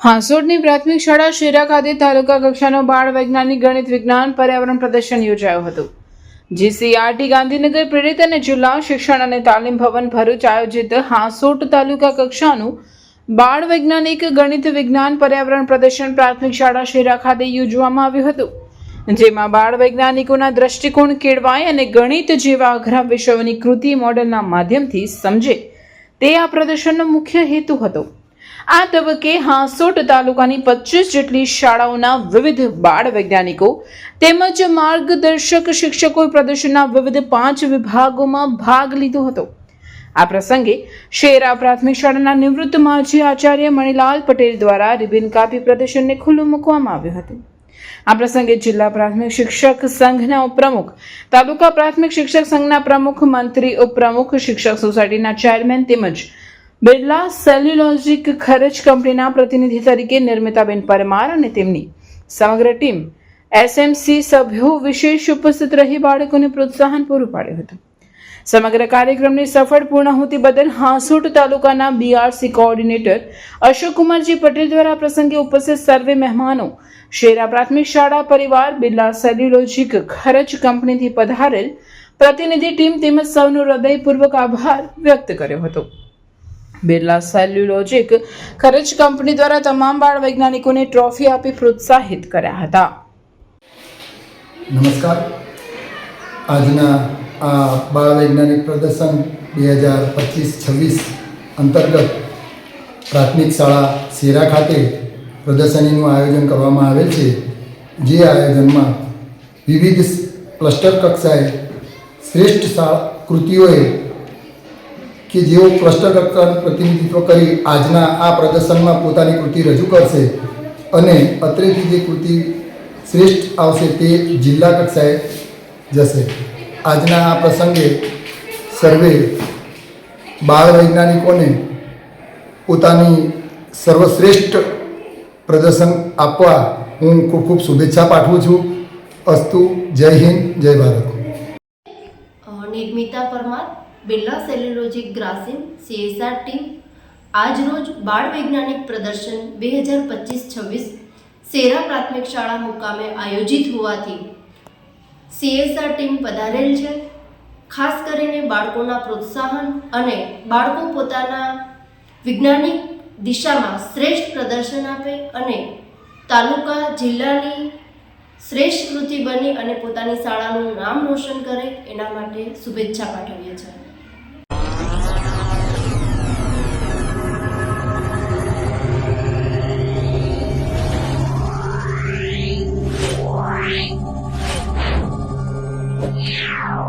હાંસોડની પ્રાથમિક શાળા શેરા ખાતે તાલુકા કક્ષાનો બાળ વૈજ્ઞાનિક ગણિત વિજ્ઞાન પર્યાવરણ પ્રદર્શન યોજાયું હતું. જીસીઆરટી ગાંધીનગર પ્રેરિત અને જિલ્લા શિક્ષણ અને તાલીમ ભવન ભરૂચ આયોજિત હાંસોટ તાલુકા કક્ષાનું બાળ વૈજ્ઞાનિક ગણિત વિજ્ઞાન પર્યાવરણ પ્રદર્શન પ્રાથમિક શાળા શેરા ખાતે યોજવામાં આવ્યું હતું. જેમાં બાળ વૈજ્ઞાનિકોના દ્રષ્ટિકોણ કેળવાય અને ગણિત જેવા અઘરા વિષયોની કૃતિ મોડેલના માધ્યમથી સમજે તે આ પ્રદર્શનનો મુખ્ય હેતુ હતો. આ તબક્કે હાંસોટ તાલુકાની પચીસ જેટલી શાળાઓના વિવિધ બાળ વૈજ્ઞાનિકો તેમજ માર્ગદર્શક શિક્ષકોએ પ્રદર્શનના વિવિધ પાંચ વિભાગોમાં ભાગ લીધો હતો. આ પ્રસંગે શેરા પ્રાથમિક શાળાના નિવૃત્ત માજી આચાર્ય મણિલાલ પટેલ દ્વારા રિબિન કાપી પ્રદર્શનને ખુલ્લું મૂકવામાં આવ્યું હતું. આ પ્રસંગે જિલ્લા પ્રાથમિક શિક્ષક સંઘના ઉપપ્રમુખ, તાલુકા પ્રાથમિક શિક્ષક સંઘના પ્રમુખ મંત્રી, ઉપપ્રમુખ શિક્ષક સોસાયટીના ચેરમેન તેમજ બિરલા સેલ્યુલોજિક ખરચ કંપનીના પ્રતિનિધિ તરીકે નિર્મિતાબેન પરમાર અને તેમની સમગ્ર ટીમ એસએમસી સભ્યો વિશેષ ઉપસ્થિત રહી બાળકોને પ્રોત્સાહન પૂરું પાડ્યું હતું. સમગ્ર કાર્યક્રમની સફળ પૂર્ણાહુતિ બદલ હાંસોટ તાલુકાના બીઆરસી કોઓર્ડિનેટર અશોકકુમારજી પટેલ દ્વારા પ્રસંગે ઉપસ્થિત સર્વે મહેમાનો, શેરા પ્રાથમિક શાળા પરિવાર, બિરલા સેલ્યુલોજિક ખરચ કંપનીથી પધારેલ પ્રતિનિધિ ટીમ તેમજ સૌનો હૃદયપૂર્વક આભાર વ્યક્ત કર્યો હતો. બિરલા સેલ્યુલોજિક ખરેજ કંપની દ્વારા તમામ બાળ વૈજ્ઞાનિકોને ટ્રોફી આપી પ્રોત્સાહિત કર્યા હતા. નમસ્કાર. આજના આ બાળ વૈજ્ઞાનિક પ્રદર્શન બે હજાર પચીસ છવ્વીસ અંતર્ગત પ્રાથમિક શાળા શેરા ખાતે પ્રદર્શનીનું આયોજન કરવામાં આવેલ છે. જે આયોજનમાં વિવિધ ક્લસ્ટર કક્ષાએ શ્રેષ્ઠ શાળા કૃતિઓએ કે જેઓ ક્લસ્ટર કક્ષાનું પ્રતિનિધિત્વ કરી આજના આ પ્રદર્શનમાં પોતાની કૃતિ રજૂ કરશે અને અત્રેથી જે કૃતિ શ્રેષ્ઠ આવશે તે જિલ્લા કક્ષાએ જશે. આજના આ પ્રસંગે સર્વે બાળ વૈજ્ઞાનિકોને પોતાની સર્વશ્રેષ્ઠ પ્રદર્શન આપવા હું ખૂબ ખૂબ શુભેચ્છા પાઠવું છું. અસ્તુ, Jai Hind, Jai Bharat. Nirmita Parmar. Birla cellulosic Grasim CSR team, આજરોજ બાળ વૈજ્ઞાનિક પ્રદર્શન બે હજાર પચીસ છવ્વીસ સેરા પ્રાથમિક શાળા મુકામે આયોજિત હોવાથી સીએસઆર ટીમ પધારેલ છે. ખાસ કરીને બાળકોના પ્રોત્સાહન અને બાળકો પોતાના વૈજ્ઞાનિક દિશામાં શ્રેષ્ઠ પ્રદર્શન આપે અને તાલુકા, જિલ્લાની શ્રેષ્ઠ કૃતિ બની અને પોતાની શાળાનું નામ રોશન કરે, એના માટે શુભેચ્છા પાઠવીએ છીએ. 了。